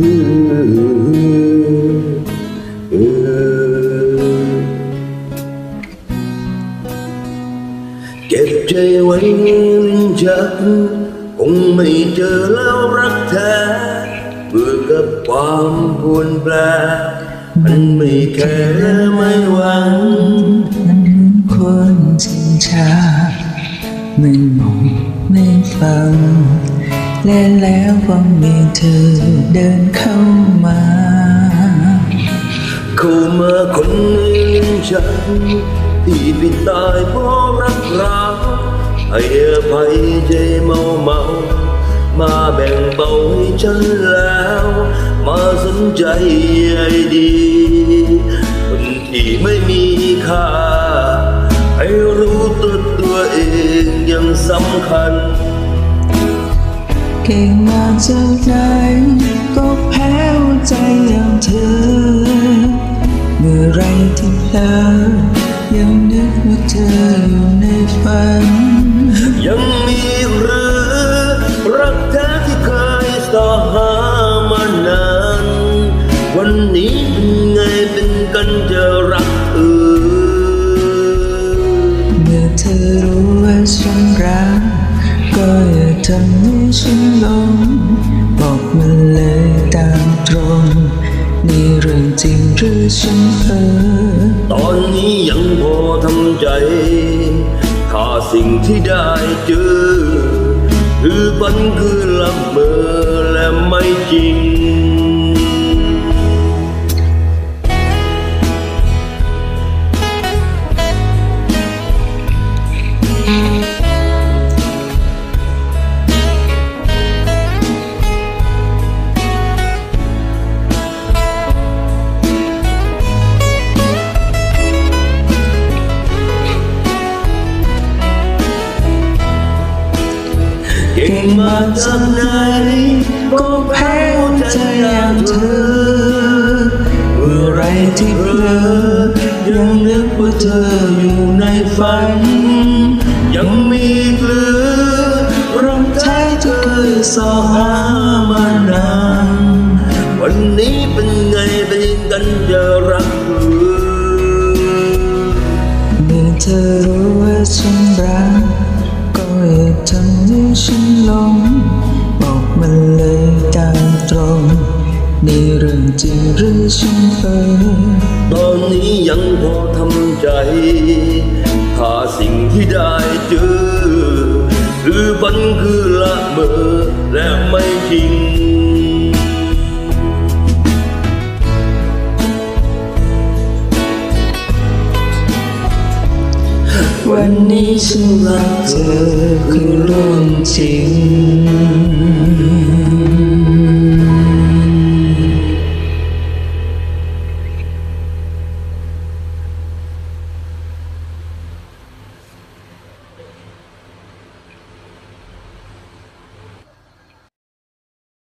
เก็บใจไว้ลิ้นชักคงไม่เจอแล้วรักแท้เบื่อกับความปวนแปรมันไม่แค่และไม่หวังมันเหมือนคนชินชาไม่มองไม่ฟัง และแล้วก็มีเธอเดินเข้ามาเข้ามาคนในลิ้นชักที่ปิดตายเพราะรักเราให้อภัยใจเมาเมามาแบ่งเบาให้ฉันแล้ว มาสนใจใยดีคนที่ไม่มีค่าให้รู้ตัวตัวเองยังสำคัญ เก่งมาจากไหนก็แพ้ใจอย่างเธอ เมื่อไรที่เธอยังนึกว่าเธออยู่ในฝัน ยังมีหรือรักแท้ที่เคยสอหามานาน วันนี้เป็นไงเป็นกันจะร ทำให้ฉันหลงบอกมาเลยตามตรง นี่เรื่องจริงหรือฉันเพ้อตอนนี้ยังพอทำใจ ถ้าสิ่งที่ได้เจอ คือฝันคือละเมอและไม่จริง มาจากไหนก็แพ้หัวใจอย่างเธอเมื่อไรที่เพลอยังนึกว่าเธออยู่ในฝัน ยังมีเหลือรักแท้ที่เคยสอหามานานวันนี้เป็นไงเป็นกันจะรักเธอเมื่อเธอรู้ว่าฉันรัก ฉันลงบอกมันเลยตามตรงนี่เรื่องจริงหรือฉันเพ้อตอนนี้ยังพอทำใจถ้าสิ่งที่ได้เจอคือมันคือละเมอและไม่จริง วันนี้ฉันรักเธอคือเรื่องจริง